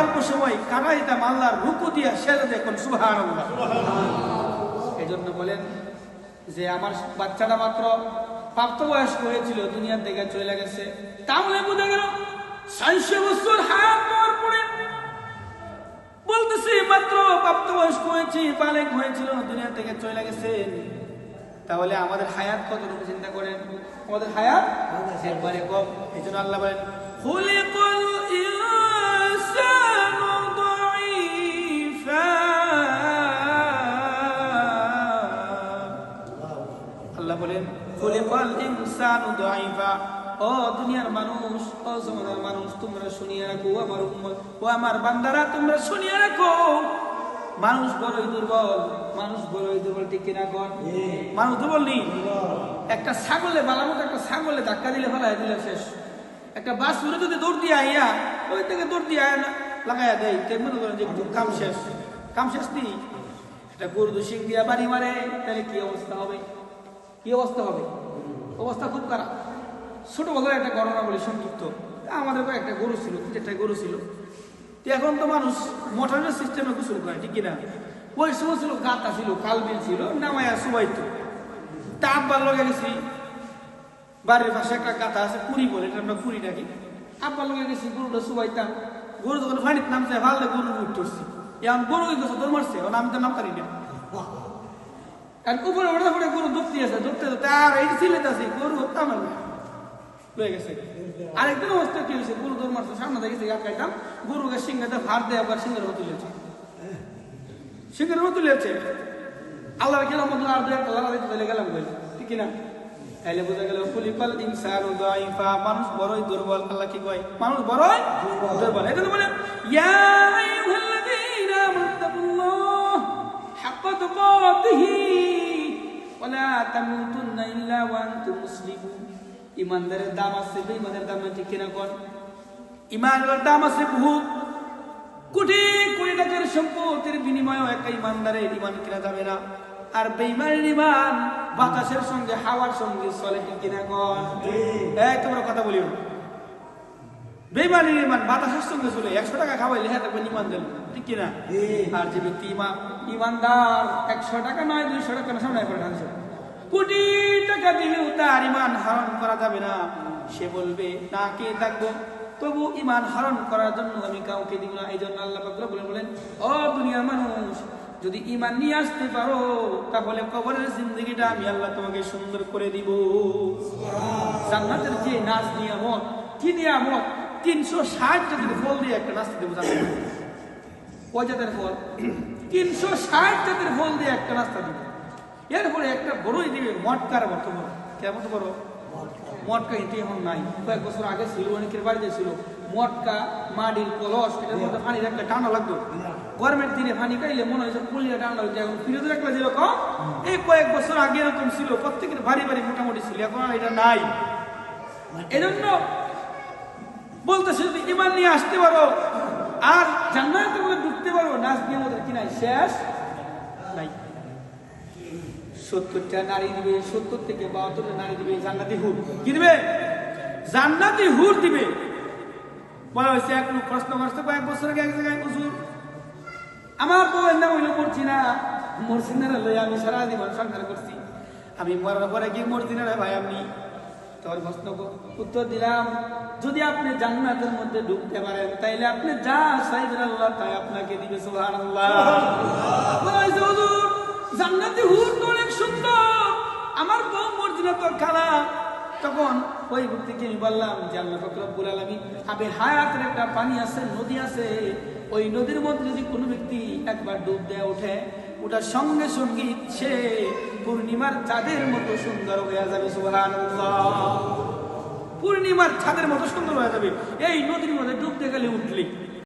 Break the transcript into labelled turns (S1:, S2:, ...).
S1: অল্প সময় রুকু দিয়া দেখুন এই জন্য বলেন যে আমার বাচ্চাটা মাত্র হয়েছিল, দুনিয়ার দিকে চলে গেছে। তাহলে গেল বছর পাওয়ার পরে মাত্র হয়েছে হয়েছিল থেকে চলে গেছে। তাহলে আমাদের হায়াত কতটুকু চিন্তা করেন? আমাদের হায়াত একবারে কম। এই জন্য আল্লাহ বলেন খুলিকাল ইনসানু ও দুনিয়ার মানুষ, ও জমানার মানুষ, তোমরা শুনিয়ে রাখো আমার উম্মত, ও আমার বান্দারা, তোমরা শুনিয়ে রাখো। মানুষ বড়ই দুর্বল, মানুষ বড়ই দুর্বল, ঠিক কিনা কর মানুষ দুর্বল নেই। একটা ছাগলে বালামত একটা ছাগলে ধাক্কা দিলে ফেলাই দিলে শেষ। একটা বাস উড়ে যদি দৌড় দিয়ে আইয়া, ওই থেকে দৌড় দিয়ে আয় না, লাগাইয়া দেয়, তে মনে যে কাম শেষ। কাম শেষ নেই। একটা গরু দুশিং দিয়া বাড়ি মারে, তাহলে কি অবস্থা হবে? কি অবস্থা হবে? অবস্থা খুব খারাপ। ছোটবেলার একটা ঘটনা বলি সংক্ষিপ্ত। আমাদের একটা গরু ছিল একটা গরু ছিল। তো এখন তো মানুষ মোটরের সিস্টেমে গোসল করে, ঠিক কিনা? ওই সময় ছিল গাতা ছিল, কালবিল ছিল, নামায়া সুবাইতো তা আব্বার লগে গেছি, বাড়ির পাশে একটা গাতা আছে, পুরি বলে এটা আমরা পুরি ডাকি আব্বার লগে গেছি, গরুটা সুবাইতাম গরু যখন ফানিত নামছে ভালো গরু উঠতে উঠছি এখন গরু করছে তোর মারছে আমি তো নাম পারি না। আর উপরে ওটা পরে গরু ধরতে আছে ধরতে ধরতে আর এই ছিলেতে আছে গরু হতাম না লয়ে গেছে। আরেকদিন অবস্থা কি হয়েছে? গরু দৌড় মারছে সামনে দেখেছে আটকাইতাম গরুকে সিংহাতে ভার দেয় আবার সিংহের মতো তুলেছে সিংহের মতো তুলেছে আল্লাহর কেন মতো আর দুই একটা লালা দিতে চলে গেলাম বলে ঠিক না তাইলে বোঝা গেল কুলিপাল ইনসানু দাইফা মানুষ বড়ই দুর্বল আল্লাহ কি কয়? মানুষ বড়ই দুর্বল। এটা বলে ইয়া আইয়ুহাল্লাযীনা আমানুত্তাকুল্লাহ হাক্কা তুকাতিহি। তামুতুন্না ইল্লা ওয়া আনতুম মুসলিমুন। ইমানদারের দাম আছে বেঈমানের দাম ঠিক কিনা কোন? ইমানের দাম আছে বহু কোটি কোটি টাকার সম্পত্তির বিনিময়েও একটা ইমানদারের ইমান কিনা যাবে না। আর বেইমানের ইমান বাতাসের সঙ্গে হাওয়ার সঙ্গে চলে ঠিক কিনা কন? এই তোমরা কথা বলিও। বেইমানের ইমান বাতাসের সঙ্গে চলে একশো টাকা খাওয়াইলে হ্যাঁ দেখবেন ইমান দিল ঠিক কিনা? আর যে ব্যক্তি ইমান ইমানদার একশো টাকা নয় দুইশো টাকা না সামনে করে ঢালছে কোটি টাকা দিলেও তার ইমান হরণ করা যাবে না। সে বলবে, না, কে থাকব? তবু ইমান হরণ করার জন্য আমি কাউকে দিব না। এই জন্য আল্লাহ বলে বলেন, ও দুনিয়ার মানুষ, যদি ইমান নিয়ে আসতে পারো, তাহলে কবরের জিন্দগিটা আমি আল্লাহ তোমাকে সুন্দর করে দিব। জান্নাতের যে নাচ নিয়ামত কি নিয়ামত তিনশো ষাট জাতির ফল দিয়ে একটা নাস্তা দেবো জাতের ফল? তিনশো ষাট জাতের ফল দিয়ে একটা নাস্তা দিব এরপরে একটা বড়ই দিবে মটকার বড় কেমন বড়? মটকা কিন্তু এখন নাই। কয়েক বছর আগে ছিল অনেকের বাড়িতে ছিল। মটকা মাটির কলস এটার মধ্যে পানি রাখলে টানা লাগতো। গরমের দিনে পানি খাইলে মনে হয়েছে পুলিয়া টানা লাগছে এখন ফিরে রাখলে যেরকম। এই কয়েক বছর আগে এরকম ছিল প্রত্যেকের বাড়ি বাড়ি মোটামুটি ছিল এখন এটা নাই। এজন্য বলতেছে যদি ইমান নিয়ে আসতে পারো। আর জান্নাতে বলে ঢুকতে পারো নাচ দিয়ে আমাদের কি নাই শেষ নাই। সত্তরটা নারী দিবে সত্তর থেকে বাহাত্তরটা নারী দিবে জান্নাতি হুর। কি দিবে? জান্নাতি হুর দিবে। বলা হয়েছে এক লোক প্রশ্ন করছে কয়েক বছর আগে এক জায়গায় হুজুর আমার বউয়ের নাম হইল মর্জিনা। মর্জিনারা লই আমি সারা জীবন সংসার করছি। আমি মরার পরে কি মর্জিনারা ভাই আপনি তোর প্রশ্ন উত্তর দিলাম যদি আপনি জান্নাতের মধ্যে ঢুকতে পারেন তাইলে আপনি যা চাইবেন আল্লাহ তাই আপনাকে দিবে সুবহানাল্লাহ। হুজুর জান্নাতি হুর তো অনেক সুন্দর। আমার বউ মর্জিনা তো খালা তখন ওই ব্যক্তিকে আমি বললাম যে আল্লাহ ফকরবুল আলমী আবে হায়াতের একটা পানি আছে, নদী আছে। ওই নদীর মধ্যে যদি কোনো ব্যক্তি একবার ডুব দেয় ওঠে ওটার সঙ্গে সঙ্গে সে পূর্ণিমার চাঁদের মতো সুন্দর হয়ে যাবে, সুবহানাল্লাহ। পূর্ণিমার ছাদের মতো সুন্দর হয়ে যাবে। এই নদীর মধ্যে ডুবতে গেলে উঠলি।